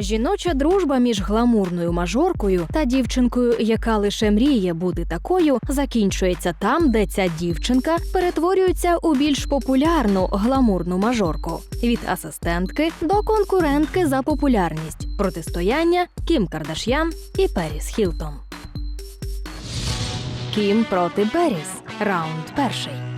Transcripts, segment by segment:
Жіноча дружба між гламурною мажоркою та дівчинкою, яка лише мріє бути такою, закінчується там, де ця дівчинка перетворюється у більш популярну гламурну мажорку від асистентки до конкурентки за популярність протистояння Кім Кардаш'ян і Періс Хілтон. Кім проти Періс. Раунд перший.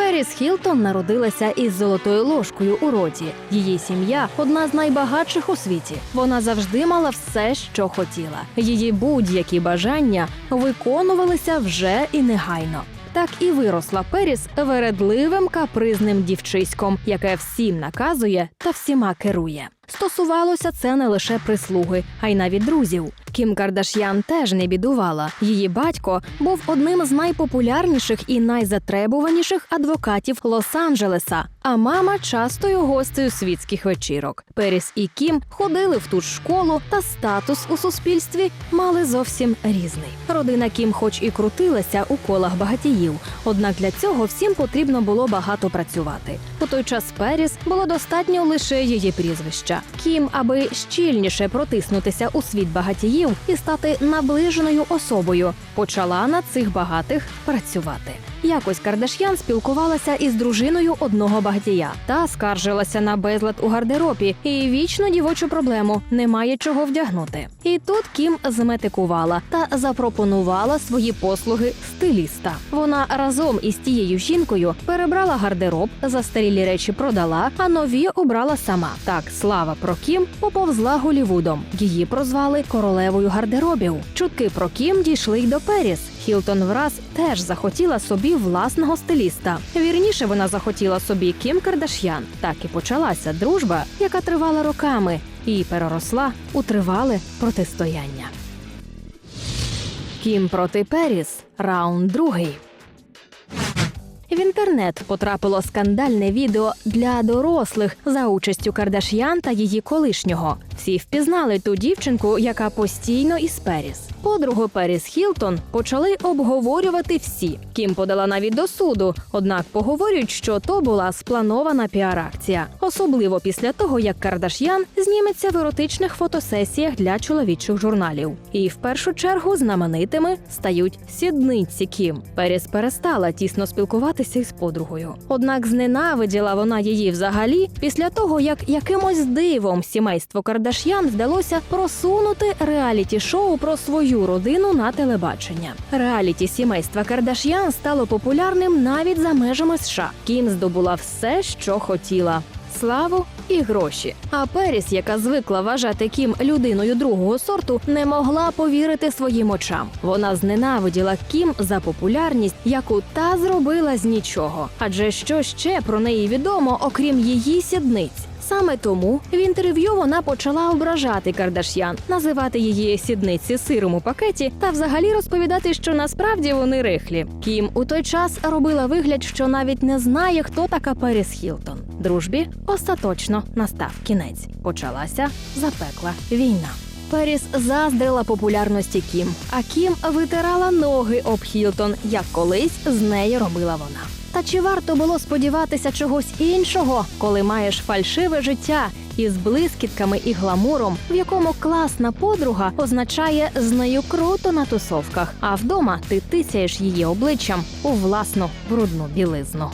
Періс Хілтон народилася із золотою ложкою у роті. Її сім'я одна з найбагатших у світі. Вона завжди мала все, що хотіла. Її будь-які бажання виконувалися вже і негайно. Так і виросла Періс вередливим капризним дівчиськом, яке всім наказує та всіма керує. Стосувалося це не лише прислуги, а й навіть друзів. Кім Кардаш'ян теж не бідувала. Її батько був одним з найпопулярніших і найзатребуваніших адвокатів Лос-Анджелеса. А мама частою гостею світських вечірок. Періс і Кім ходили в ту ж школу, та статус у суспільстві мали зовсім різний. Родина Кім, хоч і крутилася у колах багатіїв, однак для цього всім потрібно було багато працювати. У той час Періс було достатньо лише її прізвища. Кім, аби щільніше протиснутися у світ багатіїв і стати наближеною особою, почала на цих багатих працювати. Якось Кардаш'ян спілкувалася із дружиною одного багатія та скаржилася на безлад у гардеробі і вічну дівочу проблему немає чого вдягнути. І тут Кім зметикувала та запропонувала свої послуги стиліста. Вона разом із тією жінкою перебрала гардероб, застарілі речі продала, а нові обрала сама. Так слава про Кім поповзла Голівудом. Її прозвали королевою гардеробів. Чутки про Кім дійшли й до Періс. Хілтон враз теж захотіла собі власного стиліста. Вірніше вона захотіла собі Кім Кардаш'ян. Так і почалася дружба, яка тривала роками, і переросла у тривале протистояння. Кім проти Періс. Раунд другий. В інтернет потрапило скандальне відео для дорослих за участю Кардаш'ян та її колишнього. Всі впізнали ту дівчинку, яка постійно із Періс. Подругу Періс Хілтон почали обговорювати всі. Кім подала навіть до суду, однак поговорюють, що то була спланована піар-акція, особливо після того, як Кардаш'ян зніметься в еротичних фотосесіях для чоловічих журналів. І в першу чергу знаменитими стають сідниці Кім. Періс перестала тісно спілкуватися із подругою. Однак зненавиділа вона її взагалі після того, як якимось дивом сімейство Кардаш'ян вдалося просунути реаліті-шоу про свою родину на телебачення. Реаліті сімейства Кардаш'ян стало популярним навіть за межами США. Кім здобула все, що хотіла. Славу і гроші. А Періс, яка звикла вважати Кім людиною другого сорту, не могла повірити своїм очам. Вона зненавиділа Кім за популярність, яку та зробила з нічого. Адже що ще про неї відомо, окрім її сідниць? Саме тому в інтерв'ю вона почала ображати Кардаш'ян, називати її сідниці сиром у пакеті та взагалі розповідати, що насправді вони рихлі. Кім у той час робила вигляд, що навіть не знає, хто така Періс Хілтон. Дружбі остаточно настав кінець. Почалася запекла війна. Періс заздрила популярності Кім, а Кім витирала ноги об Хілтон, як колись з нею робила вона. Та чи варто було сподіватися чогось іншого, коли маєш фальшиве життя із блискітками і гламуром, в якому класна подруга означає з нею круто на тусовках, а вдома ти тисяєш її обличчям у власну брудну білизну.